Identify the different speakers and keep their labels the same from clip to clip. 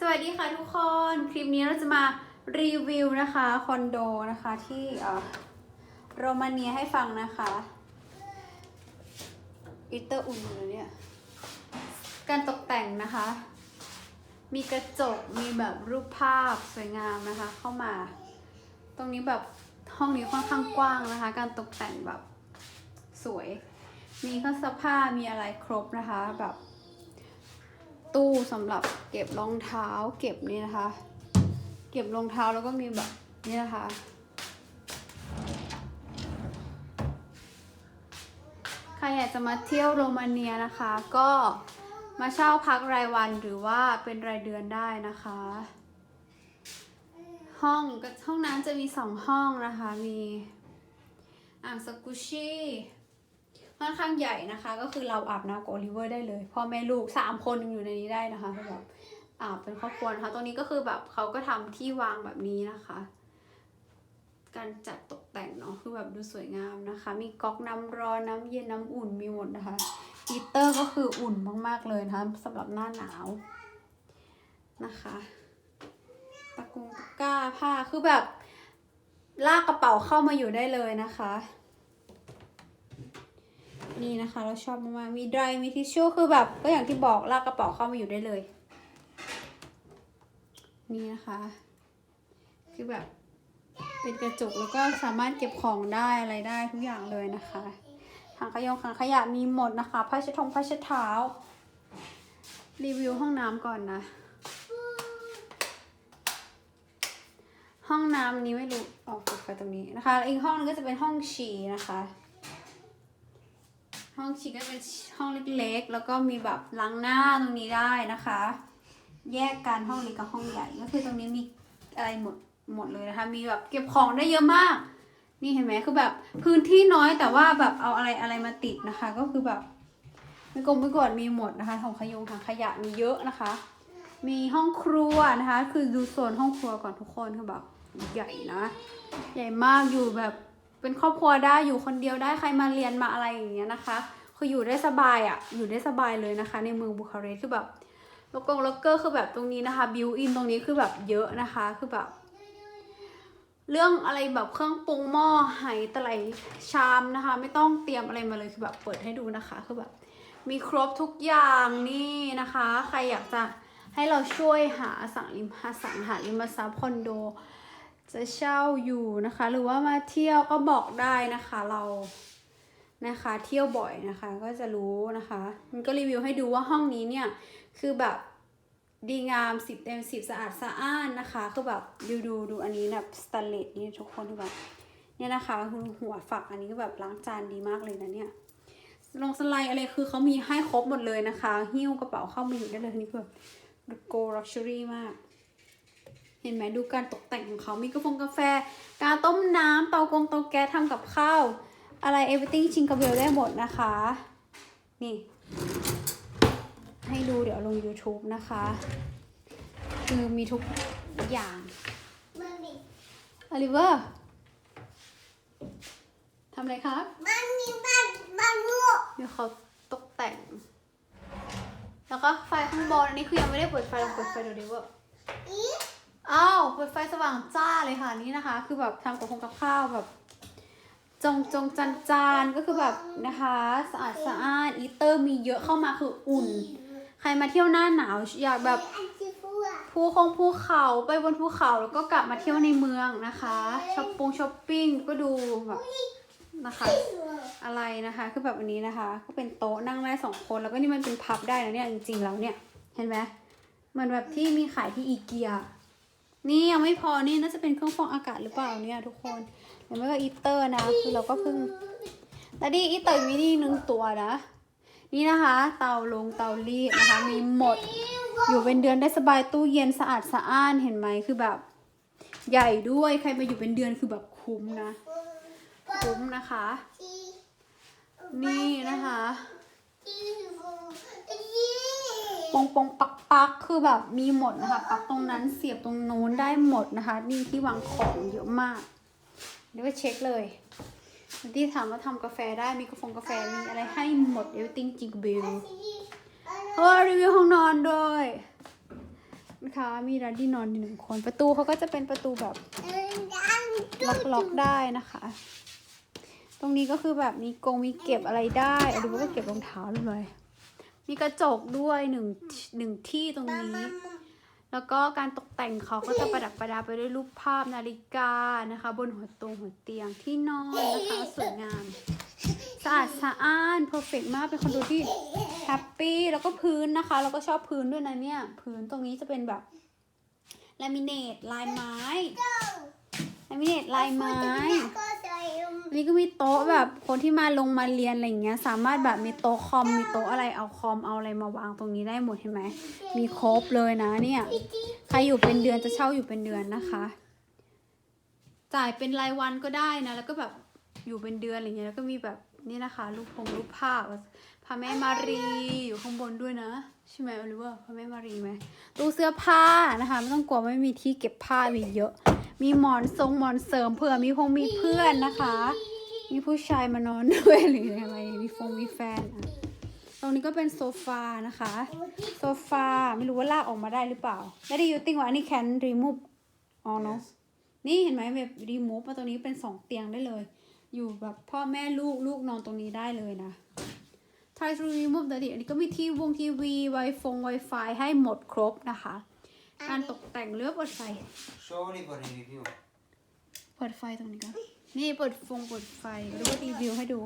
Speaker 1: สวัสดีค่ะทุกคน คลิปนี้เราจะมารีวิวนะคะคอนโดนะคะที่โรมาเนียให้ฟังนะคะอิเตอร์อุ่นเลยเนี่ยการตกแต่งนะคะ มีกระจกมีแบบรูปภาพสวยงามนะคะ เข้ามา ตรงนี้แบบห้องนี้ค่อนข้างกว้างนะคะ การตกแต่งแบบสวย มีเครื่องซักผ้ามีอะไรครบนะคะแบบ ตู้สำหรับเก็บรองเท้า เก็บนี่นะคะ เก็บรองเท้าแล้วก็มีแบบนี่นะคะใครอยากจะมาเที่ยวโรมาเนียนะคะ ก็มาเช่าพักรายวันหรือว่าเป็นรายเดือนได้นะคะ ห้องก็ห้องน้ำจะมีสองห้องนะคะ มีอ่างสกุชี่ ค่อนข้างใหญ่นะคะ ก็คือเราอาบน้ำกับโอลิเวอร์ได้เลยพ่อแม่ลูกสามคนอยู่ในนี้ได้นะคะแบบอาบเป็นครอบครัวนะคะตรงนี้ก็คือแบบเขาก็ทำที่วางแบบนี้นะคะ การจัดตกแต่งเนาะคือแบบดูสวยงามนะคะ มีก๊อกน้ำร้อนน้ำเย็นน้ำอุ่นมีหมดนะคะฮีเตอร์ก็คืออุ่นมากๆเลยนะคะสำหรับหน้าหนาวนะคะตะกุงตะกร้าผ้าคือแบบลากกระเป๋าเข้ามาอยู่ได้เลยนะคะ นี่นะคะ เราชอบมากๆมีไดรมีทิชชู่คือแบบ ก็อย่างที่บอกลากกระเป๋าเข้ามาอยู่ได้เลย นี่นะคะ คือแบบเป็นกระจกแล้วก็สามารถเก็บของได้อะไรได้ทุกอย่างเลยนะคะถังขยงถังขยะมีหมดนะคะผ้าเช็ดทงผ้าเช็ดเท้า รีวิวห้องน้ำก่อนนะ ห้องน้ำนี้ไม่รู้ออกไฟตรงนี้นะคะ อีกห้องนึงก็จะเป็นห้องฉี่นะคะ ห้องฉี่ก็เป็นห้องเล็กๆ แล้วก็มีแบบล้างหน้าตรงนี้ได้นะคะ แยกกันห้องเล็กกับห้องใหญ่ ก็คือตรงนี้มีอะไรหมดหมดเลยนะคะ มีแบบเก็บของได้เยอะมาก นี่เห็นไหมคือแบบพื้นที่น้อยแต่ว่าแบบเอาอะไรอะไรมาติดนะคะ ก็คือแบบไม่กลมไม่กดมีหมดนะคะของขยงถังขยะมีเยอะนะคะ มีห้องครัวนะคะ คือดูโซนห้องครัวก่อนทุกคนคือแบบใหญ่นะ ใหญ่มากอยู่แบบ เป็นครอบครัวได้อยู่คนเดียวได้ใครมาเรียนมาอะไรอย่างเงี้ยนะคะคืออยู่ได้สบายอะ่ะอยู่ได้สบายเลยนะคะ ในเมืองบุคาเรสต์คือแบบโลกงล็อกเกอร์คือแบบตรงนี้นะคะบิวอินตรงนี้คือแบบเยอะนะคะคือแบบ เรื่องอะไรแบบเครื่องปรุงหม้อไหตะไลชามนะคะ ไม่ต้องเตรียมอะไรมาเลยคือแบบเปิดให้ดูนะคะคือแบบ มีครบทุกอย่างนี่นะคะ ใครอยากจะให้เราช่วยหาสั่งริมหาสั่งหาริมทรัพย์คอนโด จะเช่าอยู่นะคะ หรือว่ามาเที่ยวก็บอกได้นะคะเรานะคะเที่ยวบ่อยนะคะก็จะรู้นะคะ มันก็รีวิวให้ดูว่าห้องนี้เนี่ยคือแบบดีงามสิบเต็มสิบสะอาดสะอ้านนะคะ คือแบบดูดูดูอันนี้แบบสแตนเลสนี่ทุกคนแบบเนี่ยนะคะคือหัวฝักอันนี้ก็แบบล้างจานดีมากเลยนะเนี่ยลงสไลด์อะไรคือเขามีให้ครบหมดเลยนะคะ หิ้วกระเป๋าเข้ามาอยู่ได้เลยนี้คือแบบโกลักชัวรี่มาก เห็นไหมดูการตกแต่งของเขามีกาแฟกาแฟ กาต้มน้ำเตากงเตาแก๊สทำกับข้าว อะไร everything ชิงกระเบลได้หมดนะคะ นี่ ให้ดูเดี๋ยวลง YouTube นะคะ คือมีทุกอย่าง
Speaker 2: มันมี
Speaker 1: อลิเวอร์ทำอะไรครับ
Speaker 2: มันมีบ้านบ้านลูก
Speaker 1: เดี๋ยวเขาตกแต่ง แล้วก็ไฟข้างบนอันนี้คือยังไม่ได้เปิดไฟลองเปิดไฟดูดิว่า
Speaker 2: อี
Speaker 1: อ้าวเปิดไฟสว่างจ้าเลยค่ะนี่นะคะ คือแบบทำกับคงกับข้าวแบบ จงจงจันจานก็คือแบบนะคะสะอาดสะอานอีเตอร์มีเยอะเข้ามาคืออุ่น ใครมาเที่ยวหน้าหนาวอยากแบบภูคงภูเขาไปบนภูเขาแล้วก็กลับมาเที่ยวในเมืองนะคะช้อปปงช้อปปิ้งก็ดูแบบนะคะ อะไรนะคะคือแบบอันนี้นะคะ ก็เป็นโต๊ะนั่งได้สองคนแล้วก็นี่มันเป็นพับได้นะเนี่ยจริงๆแล้วเนี่ยเห็นไหมเหมือนแบบที่มีขายที่อีเกีย นี่ยังไม่พอนี่น่าจะเป็นเครื่องฟอกอากาศหรือเปล่าเนี่ยทุกคนหรือไม่ก็อีเตอร์นะคือเราก็เพิ่งแล้วนี่อีเตอร์มินี่หนึ่งตัวนะ นี่นะคะ เตาลงเตารีดนะคะ มีหมด อยู่เป็นเดือนได้สบายตู้เย็นสะอาดสะอ้านเห็นไหมคือแบบ ใหญ่ด้วยใครมาอยู่เป็นเดือนคือแบบคุ้มนะคุ้มนะคะ นี่นะคะ ปงปงปักปักคือแบบมีหมดนะคะ ปักตรงนั้นเสียบตรงโน้นได้หมดนะคะ นี่ที่วางของเยอะมาก เดี๋ยวไปเช็คเลยที่ถามว่าทำกาแฟได้มีกาแฟกาแฟมีอะไรให้หมด everything จริงบิลเออรีวิวห้องนอนด้วยนะคะมีรัดดี้นอนอยู่หนึ่งคนประตูเขาก็จะเป็นประตูแบบล็อกล็อกได้นะคะ ตรงนี้ก็คือแบบมีกรงมีเก็บอะไรได้อาดูว่าก็เก็บรองเท้าด้วย มีกระจกด้วยหนึ่งหนึ่งที่ตรงนี้ แล้วก็การตกแต่งเขาก็จะประดับประดาไปด้วยรูปภาพนาฬิกานะคะ บนหัวตรงหัวเตียงที่นอนนะคะสวยงามสะอาดสะอ้านเพอร์เฟกมากเป็นคอนโดที่แฮปปี้แล้วก็พื้นนะคะ แล้วก็ชอบพื้นด้วยนะเนี่ยพื้นตรงนี้จะเป็นแบบลามิเนตลายไม้ลามิเนตลายไม้ นนี้ก็มีโต๊ะแบบคนที่มาลงมาเรียนอะไรอย่างเงี้ย สามารถแบบมีโต๊ะคอมมีโต๊ะอะไรเอาคอมเอาอะไรมาวางตรงนี้ได้หมดเห็นไหมมีครบเลยนะเนี่ยใครอยู่เป็นเดือนจะเช่าอยู่เป็นเดือนนะคะ จ่ายเป็นรายวันก็ได้นะ แล้วก็แบบอยู่เป็นเดือนอะไรเงี้ยแล้วก็มีแบบนี่นะคะรูปพงรูปภาพพระแม่มารีอยู่ข้างบนด้วยนะใช่ไหมหรือว่าพระแม่มารีไหมตู้เสื้อผ้านะคะ ไม่ต้องกลัวไม่มีที่เก็บผ้ามีเยอะ มีหมอนทรงหมอนเสริมเผื่อมีพงมีเพื่อนนะคะ มีผู้ชายมานอนด้วยหรืออะไรมีฟงมีแฟนอะตรงนี้ก็เป็นโซฟานะคะ โซฟาไม่รู้ว่าลากออกมาได้หรือเปล่าแล้วได้ยูติ้งว่าอันนี้แคนรีมูฟอ๋อเนาะนี่เห็นไหมแบบรีมูฟมาตรงนี้เป็นสองเตียงได้เลย อยู่แบบพ่อแม่ลูกลูกนอนตรงนี้ได้เลยนะ try to remove the อันนี้ก็มีทีวงทีวี ไวฟง Wi-Fi ให้หมดครบนะคะ การตกแต่งเลือกเปิดไฟ
Speaker 3: Sorry for the review.
Speaker 1: เปิดไฟตรงนี้ก็นี่เปิดฟงเปิดไฟหรือว่ารีวิวให้ดู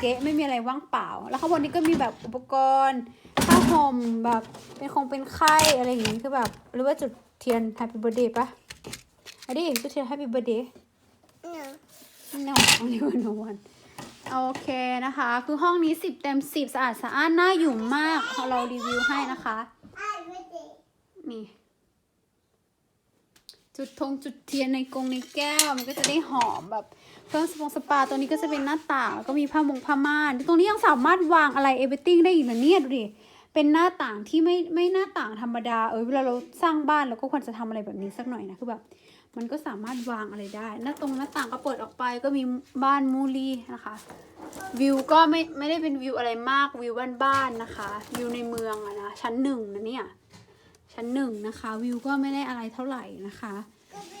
Speaker 1: เก๊ะไม่มีอะไรว่างเปล่า แล้วข้างบนนี้ก็มีแบบอุปกรณ์ผ้าห่มแบบเป็นคงเป็นไข้อะไรอย่างงี้คือแบบ หรือว่าจุดเทียน Happy Birthday ปะอันนี้จุดเทียน Happy Birthday
Speaker 2: เนาะ
Speaker 1: no only one no one โอเคนะคะ คือห้องนี้10เต็ม10สะอาดสะอ้านน่าอยู่มากพอเรารีวิวให้นะคะ
Speaker 2: ไอ้ไม่ได้
Speaker 1: นี่ จุดธงจุดเทียนในกรงในแก้ว มันก็จะได้หอมแบบเครื่องสปงสปาตัวนี้ก็จะเป็นหน้าต่างแล้วก็มีผ้ามงผ้าม่านตรงนี้ยังสามารถวางอะไรเอเวอร์ติ้งได้อีกนะเนี่ยดูดิเป็นหน้าต่างที่ไม่ไม่หน้าต่างธรรมดาเออเวลาเราสร้างบ้านเราก็ควรจะทำอะไรแบบนี้สักหน่อยนะคือแบบมันก็สามารถวางอะไรได้ หน้าตรงหน้าต่างก็เปิดออกไปก็มีบ้านมูลีนะคะ วิวก็ไม่ไม่ได้เป็นวิวอะไรมากวิวบ้านๆนะคะ วิวในเมืองอะนะชั้นหนึ่งนะเนี่ย ชั้นหนึ่งนะคะ วิวก็ไม่ได้อะไรเท่าไหร่นะคะ
Speaker 2: ก็ไป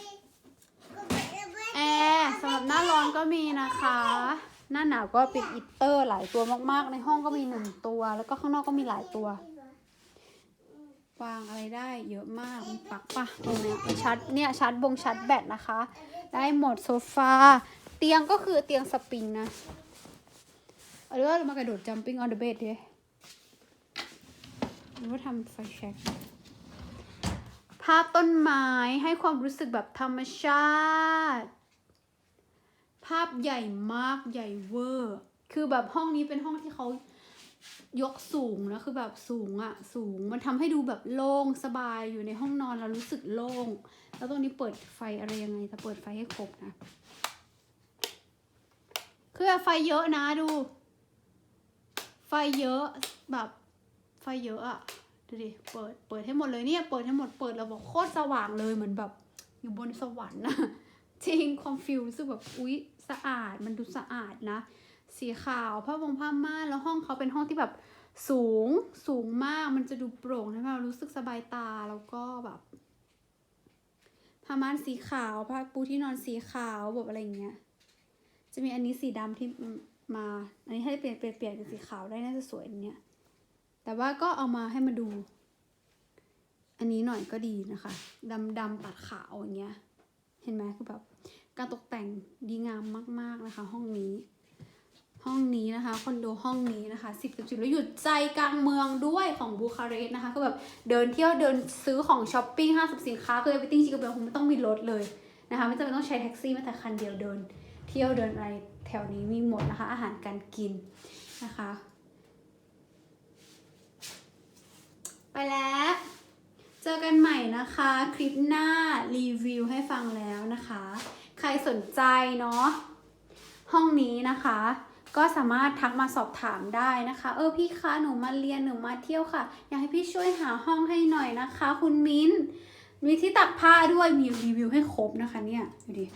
Speaker 2: ก็ไปก็ไป
Speaker 1: แอร์สำหรับหน้าร้อนก็มีนะคะ หน้าหนาวก็เป็นอีเตอร์หลายตัวมากๆ ในห้องก็มีหนึ่งตัว แล้วก็ข้างนอกก็มีหลายตัว วางอะไรได้เยอะมากมีปลั๊กปะตรงเนี้ยชัดเนี่ยชัดบงชัดแบตนะคะ ได้หมดโซฟา เตียงก็คือเตียงสปริงนะหรือว่าเรามากระโดด jumping on the bed ดิหรือว่าทำไฟแช็ก ภาพต้นไม้ให้ความรู้สึกแบบธรรมชาติ ภาพใหญ่มากใหญ่เวอร์ คือแบบห้องนี้เป็นห้องที่เขายกสูงนะคือแบบสูงอะสูงมันทำให้ดูแบบโล่งสบายอยู่ในห้องนอนแล้วรู้สึกโล่ง แล้วตรงนี้เปิดไฟอะไรยังไงจะเปิดไฟให้ครบนะคือไฟเยอะนะดู ไฟเยอะแบบไฟเยอะอะ ดูดิ เปิด เปิดให้หมดเลยเนี่ย เปิดให้หมด เปิดแล้วบอกโคตรสว่างเลย เหมือนแบบ อยู่บนสวรรค์นะ จริง ความฟิลรู้สึกแบบ อุ๊ย สะอาด มันดูสะอาดนะ สีขาว ผ้าวงผ้าม่าน แล้วห้องเขาเป็นห้องที่แบบสูง สูงมาก มันจะดูโปร่งทำให้เรารู้สึกสบายตา แล้วก็แบบผ้าม่านสีขาว ผ้าปูที่นอนสีขาว แบบอะไรเงี้ย จะมีอันนี้สีดำที่มา อันนี้ให้เปลี่ยนเปลี่ยนเปลี่ยนเป็นสีขาวได้น่าจะสวยอันเนี้ย แต่ว่าก็เอามาให้มาดู อันนี้หน่อยก็ดีนะคะดำดำตัดขาวอย่างเงี้ย เห็นไหมคือแบบการตกแต่งดีงามมาก ๆนะคะ ห้องนี้ ห้องนี้นะคะคอนโดห้องนี้นะคะสิบจุดแล้วอยู่ใจกลางเมืองด้วยของบูคาเรสต์นะคะ ก็แบบเดินเที่ยวเดินซื้อของช้อปปิ้งห้างสรรพสินค้าคือ everything จริงๆเป็นคงไม่ต้องมีรถเลยนะคะ ไม่จำเป็นต้องใช้แท็กซี่แม้แต่คันเดียวเดิน เที่ยวเดินอะไรแถวนี้มีหมดนะคะ อาหารการกินนะคะ ไป แล้ว เจอกันใหม่นะคะ คลิปหน้ารีวิวให้ฟังแล้วนะคะ ใครสนใจเนาะห้องนี้นะคะ ก็สามารถทักมาสอบถามได้นะคะ เออพี่คะหนูมาเรียนหนูมาเที่ยวค่ะ อยากให้พี่ช่วยหาห้องให้หน่อยนะคะ คุณมิ้น มีที่ตักผ้าด้วยมีรีวิวให้ครบนะคะเนี่ยดูดิ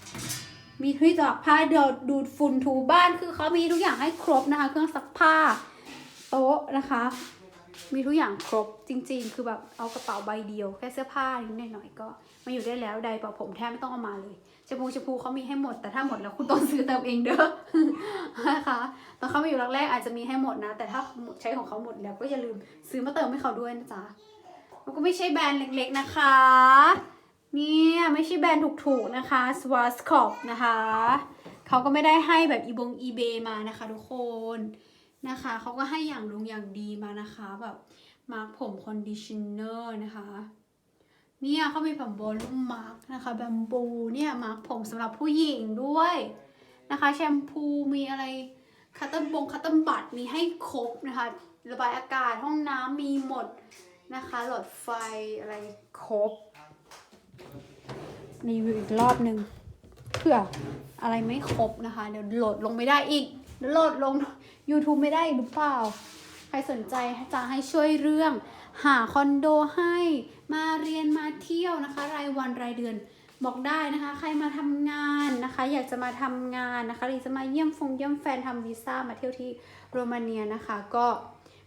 Speaker 1: มีที่ตักผ้าเดดดูดฝุ่นถูบ้านคือเขามีทุกอย่างให้ครบนะคะ เครื่องซักผ้า โต๊ะนะคะ มีทุกอย่างครบจริง ๆ คือแบบเอากระเป๋าใบเดียวแค่เสื้อผ้านิดหน่อยก็มาอยู่ได้แล้วใดเป่าผมแทบไม่ต้องเอามาเลยชมพูชมพูเขามีให้หมดแต่ถ้าหมดแล้วคุณต้องซื้อเติมเองเด้อนะคะตอนเขามาอยู่แรกๆอาจจะมีให้หมดนะ แต่ถ้าใช้ของเขาหมดแล้วก็อย่าลืมซื้อมาเติมให้เขาด้วยนะจ๊ะมันก็ไม่ใช่แบรนด์เล็กๆนะคะเนี่ยไม่ใช่แบรนด์ถูกๆนะคะ s w a s c o p นะคะเขาก็ไม่ได้ให้แบบอีบงอีเบมานะคะทุกคน นะคะเขาก็ให้อย่างลุงอย่างดีมานะคะแบบมาร์กผมคอนดิชเนอร์นะคะเนี่ยเขามีแบบโบลูมมาร์กนะคะแบมบูเนี่ยมาร์กผมสำหรับผู้หญิงด้วยนะคะแชมพูมีอะไรคัตเตอร์บงคัตเตอร์บัตมีให้ครบนะคะระบายอากาศห้องน้ำมีหมดนะคะหลอดไฟอะไรครบรีวิวอีกรอบหนึ่งเพื่ออะไรไม่ครบนะคะ เดี๋ยวโหลดลงไม่ได้อีกเดี๋ยวโหลดลง YouTube ไม่ได้หรือเปล่า ใครสนใจจะให้ช่วยเรื่อง หาคอนโดให้มาเรียนมาเที่ยวนะคะ รายวันรายเดือนบอกได้นะคะ ใครมาทำงานนะคะ อยากจะมาทำงานนะคะหรือจะมาเยี่ยมฟงเยี่ยมแฟนทำวีซ่ามาเที่ยวที่โรมาเนียนะคะ ก็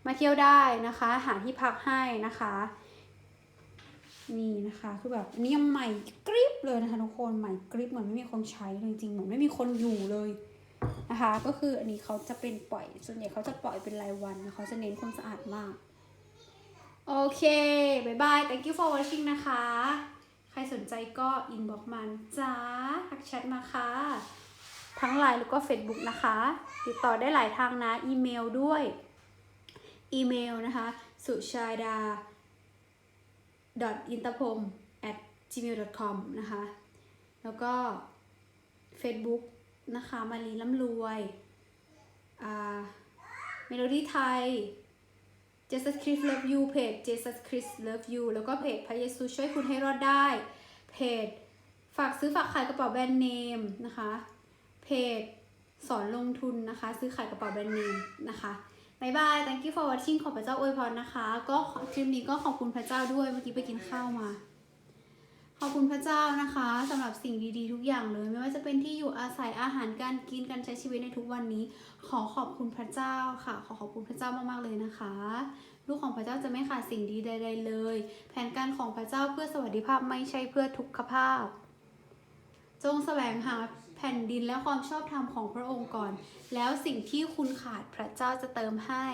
Speaker 1: มาเที่ยวได้นะคะ หาที่พักให้นะคะ นี่นะคะคือแบบนี่ยังใหม่กริบเลยนะคะทุกคนใหม่กริบเหมือนไม่มีคนใช้เลยจริงๆเหมือนไม่มีคนอยู่เลย นะคะ ก็คืออันนี้เขาจะเป็นปล่อย ส่วนใหญ่เขาจะปล่อยเป็นรายวันนะเขาจะเน้นความสะอาดมาก โอเคบายบาย thank you for watching นะคะ ใครสนใจก็ inbox มานจ้าทักแชทมาค่ะ ทั้งไลน์แล้วก็ Facebook นะคะ ติดต่อได้หลายทางนะ อีเมลด้วย อีเมลนะคะ สุชาดา interpom at gmail com นะคะ แล้วก็ Facebook นะคะมารีล่ำรวยเมโลดี้ไทย Jesus Christ Love You เพจ Jesus Christ Love You แล้วก็เพจพระเยซูช่วยคุณให้รอดได้ เพจ ฝากซื้อฝากขายกระเป๋าแบรนด์เนมนะคะ เพจสอนลงทุนนะคะ ซื้อขายกระเป๋าแบรนด์เนมนะคะบายบาย thank you for watching ขอพระเจ้าอวยพรนะคะ ก็คลิปนี้ก็ขอบคุณพระเจ้าด้วย เมื่อกี้ไปกินข้าวมา ขอบคุณพระเจ้านะคะสำหรับสิ่งดีๆ ทุกอย่างเลย ไม่ว่าจะเป็นที่อยู่อาศัยอาหารการกินการใช้ชีวิตในทุกวันนี้ ขอขอบคุณพระเจ้าค่ะ ขอขอบคุณพระเจ้ามากๆเลยนะคะ ลูกของพระเจ้าจะไม่ขาดสิ่งดีใดๆเลย แผนการของพระเจ้าเพื่อสวัสดิภาพไม่ใช่เพื่อทุกขภาพ จงแสวงหาแผ่นดินและความชอบธรรมของพระองค์ก่อน แล้วสิ่งที่คุณขาดพระเจ้าจะเติมให้